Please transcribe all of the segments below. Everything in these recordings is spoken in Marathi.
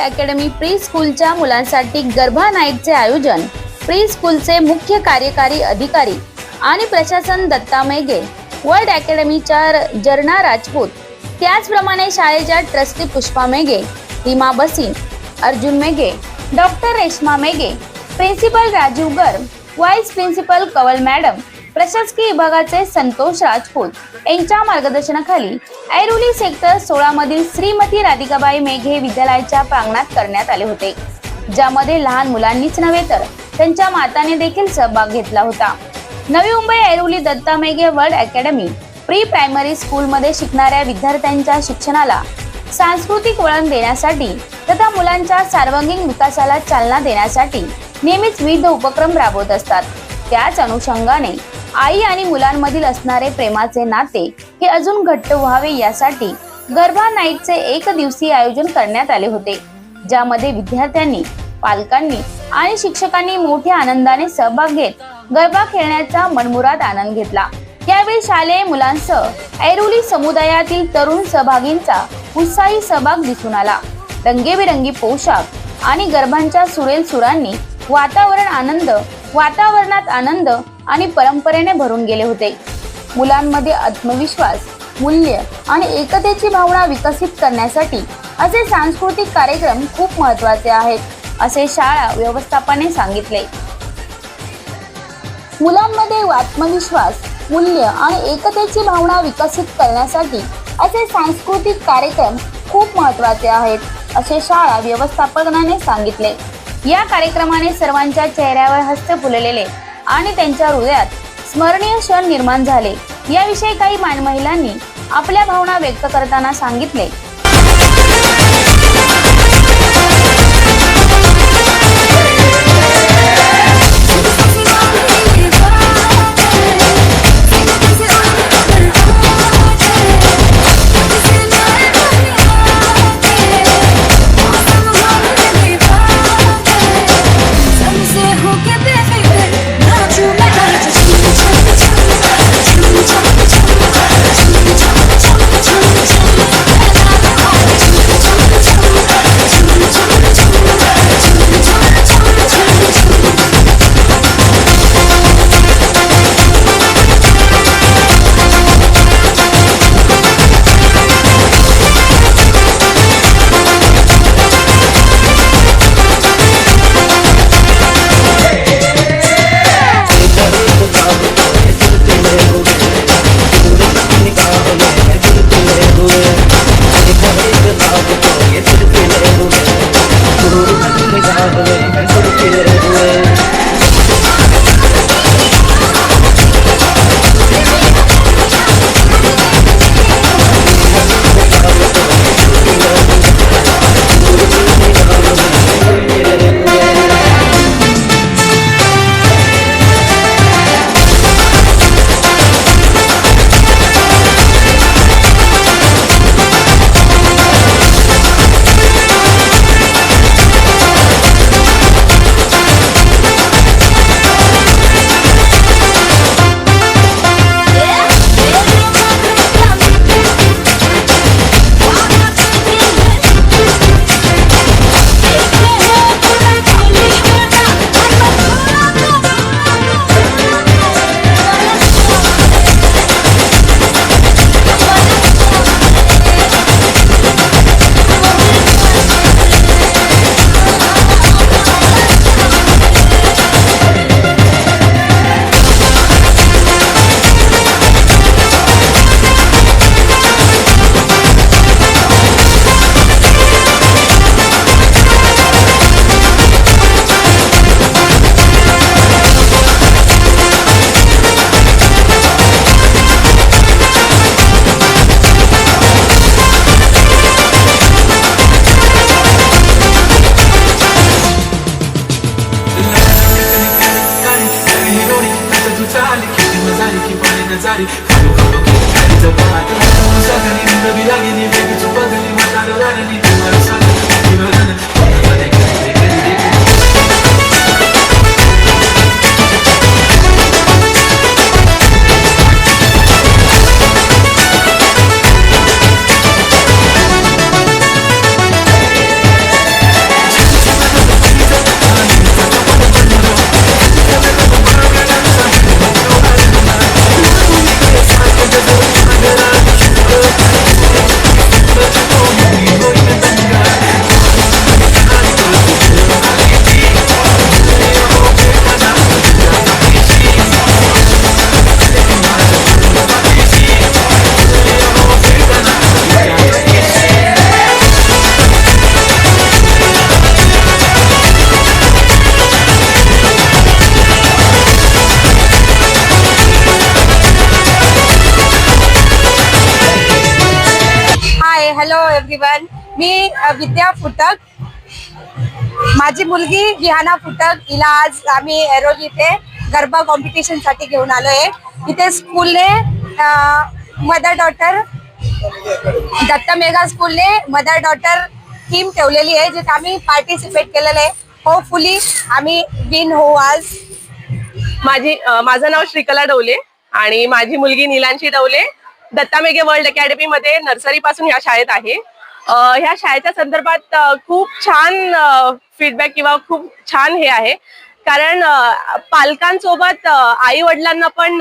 अकॅडमी प्री स्कूलच्या मुलांसाठी गर्भा नाईटचे आयोजन. प्री स्कूलचे मुख्य कार्यकारी अधिकारी आणि प्रशासन दत्ता मेघे वर्ल्ड अकॅडमीच्या र- जर्ना राजपूत त्याचप्रमाणे शाळेच्या ट्रस्टी पुष्पा मेघे रीमा बसी Arjun Meghe doctor Reshma Meghe principal Rajeev Garg vice principal Kawal madam प्रशासकीय विभागाचे संतोष राजपूत यांच्या मार्गदर्शनाखाली ऐरोली सेक्टर सोळा मधील श्रीमती राधिकाबाई मेघे विद्यालयाच्या प्रांगणात करण्यात आले होते ज्यामध्ये लहान मुलांनीच नव्हे तर त्यांच्या माताने देखील सहभाग घेतला होता. Navi Mumbai Airoli Datta Meghe world academy pre primary स्कूलमध्ये शिकणाऱ्या विद्यार्थ्यांच्या शिक्षणाला सांस्कृतिक वळण देण्यासाठी तथा मुलांच्या सर्वांगीण विकासाला चालना देण्यासाठी नेहमीच विविध उपक्रम राबवत असतात. त्याच अनुषंगाने आई आणि मुलांमधील असणारे प्रेमाचे नाते हे अजून घट्ट व्हावे यासाठी गरबा नाईटचे एक दिवसीय आयोजन करण्यात आले होते ज्यामध्ये विद्यार्थ्यांनी पालकांनी आणि शिक्षकांनी मोठ्या आनंदाने सहभाग घेत गरबा खेळण्याचा मनमुराद आनंद घेतला. यावेळी शालेय मुलांसह ऐरोली समुदायातील तरुण सहभागींचा उत्साही सहभाग दिसून आला. रंगेबिरंगी पोशाख आणि गरबांच्या सुरेल सुरांनी वातावरण आनंद वातावरणात आनंद आणि परंपरेने भरून गेले होते. मुलांमध्ये आत्मविश्वास मूल्य आणि एकतेची भावना विकसित करण्यासाठी असे सांस्कृतिक कार्यक्रम खूप महत्त्वाचे आहेत असे शाळा व्यवस्थापने सांगितले. मुलांमध्ये आत्मविश्वास मूल्य आणि एकतेची भावना विकसित करण्यासाठी असे सांस्कृतिक कार्यक्रम खूप महत्त्वाचे आहेत असे शाळा व्यवस्थापनाने सांगितले. या कार्यक्रमाने सर्वांच्या चेहऱ्यावर हस्त फुललेले आणि त्यांच्या हृदयात स्मरणीय क्षण निर्माण झाले. याविषयी काही मान महिलांनी आपल्या भावना व्यक्त करताना सांगितले. nazari Kando kando kini kani tabahati Mata musagani, विद्या फुटक. माझी मुलगी विहाना फुटक. हिला आज आम्ही एरोली इथे गरबा कॉम्पिटिशनसाठी घेऊन आलोय. इथे स्कूलने मदर डॉटर दत्त मेघा स्कूलने मदर डॉटर टीम ठेवलेली आहे जिथे आम्ही पार्टिसिपेट केलेलं आहे. होपफुली आम्ही विन हो आज. माझी माझं नाव श्रीकला डवले आणि माझी मुलगी नीलांशी डवले. दत्ता मेघे वर्ल्ड अकॅडमी मध्ये नर्सरी पासून शाळेत आहे. ह्या शाळेच्या संदर्भात खूप छान फीडबॅक किंवा खूप छान हे आहे. कारण पालकांसोबत आई वडिलांना पण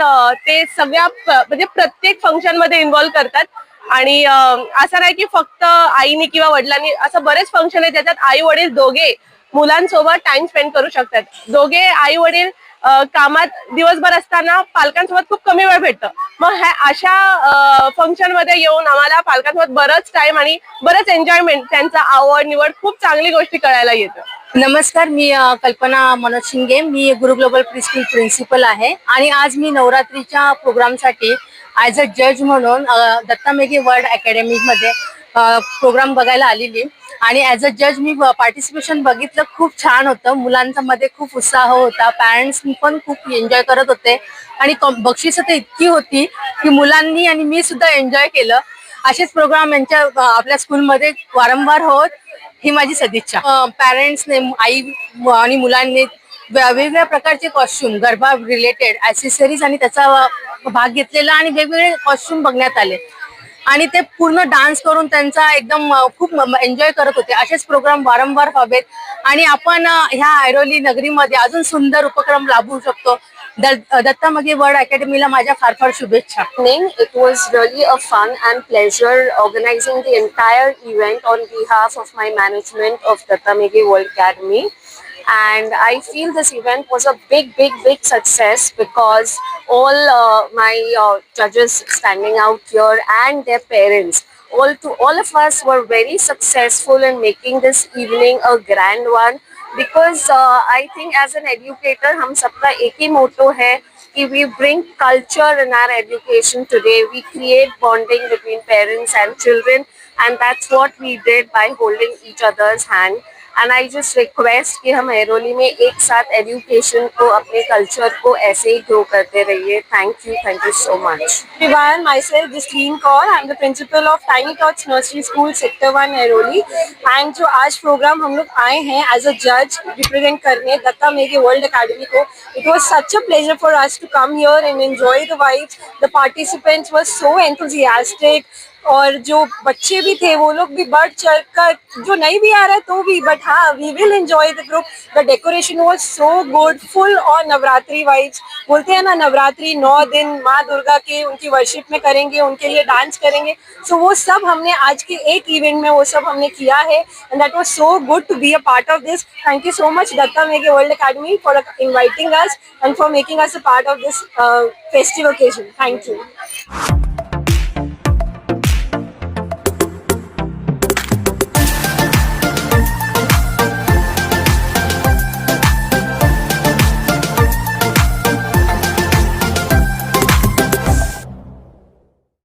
ते सगळ्या म्हणजे प्रत्येक फंक्शनमध्ये इन्व्हॉल्व करतात. आणि असं नाही की फक्त आईने किंवा वडिलांनी असं बरेच फंक्शन आहे ज्याच्यात आई वडील दोघे मुलांसोबत टाइम स्पेंड करू शकतात. दोघे आई वडील कामात दिवसभर असताना पालकांसोबत खूप कमी वेळ भेटतं. मग ह्या अशा फंक्शनमध्ये येऊन आम्हाला पालकांसोबत बरंच टाइम आणि बरंच एन्जॉयमेंट त्यांचा आवड निवड खूप चांगली गोष्टी कळायला येतं. नमस्कार मी कल्पना मनोज शिंगे. मी गुरु ग्लोबल प्रिस्कूल प्रिन्सिपल आहे आणि आज मी नवरात्रीच्या प्रोग्रामसाठी ॲज अ जज म्हणून दत्ता मेघे वर्ल्ड अकॅडमीमध्ये प्रोग्राम बघायला आलेली. आणि ॲज अ जज मी पार्टिसिपेशन बघितलं खूप छान होतं. मुलांचा मध्ये खूप उत्साह होता. पॅरेंट्स पण खूप एन्जॉय करत होते. आणि बक्षीस बक्षिसं तर इतकी होती की मुलांनी आणि मी सुद्धा एन्जॉय केलं. असेच प्रोग्राम यांच्या आपल्या स्कूलमध्ये वारंवार होत. ही माझी सदिच्छा. पॅरेंट्सने आई आणि मुलांनी वेगवेगळ्या प्रकारचे कॉस्ट्युम गरबा रिलेटेड ऍसेसरीज आणि त्याचा भाग घेतलेला आणि वेगवेगळे कॉस्ट्युम बघण्यात आले. आणि ते पूर्ण डान्स करून त्यांचा एकदम खूप एन्जॉय करत होते. असेच प्रोग्राम वारंवार व्हावेत आणि आपण ह्या ऐरोली नगरीमध्ये अजून सुंदर उपक्रम राबवू शकतो. द- दत्ता मगे वर्ल्ड अकॅडमीला माझ्या फार फार शुभेच्छा. It was really a fun and pleasure organising the entire event on behalf of my management of Datta Datamege world academy And I feel this event was a big, big, big success because all uh, my uh, judges standing out here and their parents, all to all of us were very successful in making this evening a grand one. Because uh, I think as an educator, हम सबका एक ही motto है कि we bring culture in our education today. We create bonding between parents and children, and that's what we did by holding each other's hand. And I just request कि हम एरोली में एक साथ एजुकेशन को अपने कल्चर को ऐसे ही ग्रो करते रहिए thank you thank you so much everyone, myself Jasleen Kaur. I'm the principal of Tiny Tots Nursery School, Sector 1, Airoli. And जो आज प्रोग्राम हम लोग आए हैं एज अ जज रिप्रेजेंट करने दत्ता मेघे वर्ल्ड अकेडमी को it was such a pleasure for us to come here and enjoy the vibes the participants were so enthusiastic और जो बच्चे भी थे वो लोग भी बढ़ चढ़ कर जो नहीं भी आ रहा है तो भी बट हाँ we will enjoy the group the decoration was so good full और नवरात्रि वाइज बोलते हैं ना नवरात्रि नौ दिन माँ दुर्गा के उनकी वर्शिप में करेंगे उनके लिए डांस करेंगे. सो so, वो सब हमने आज के एक इवेंट में वो सब हमने किया है and that was so good to be a part of this thank you so much Datta Meghe world academy for inviting us and for making us a part of this festive occasion thank you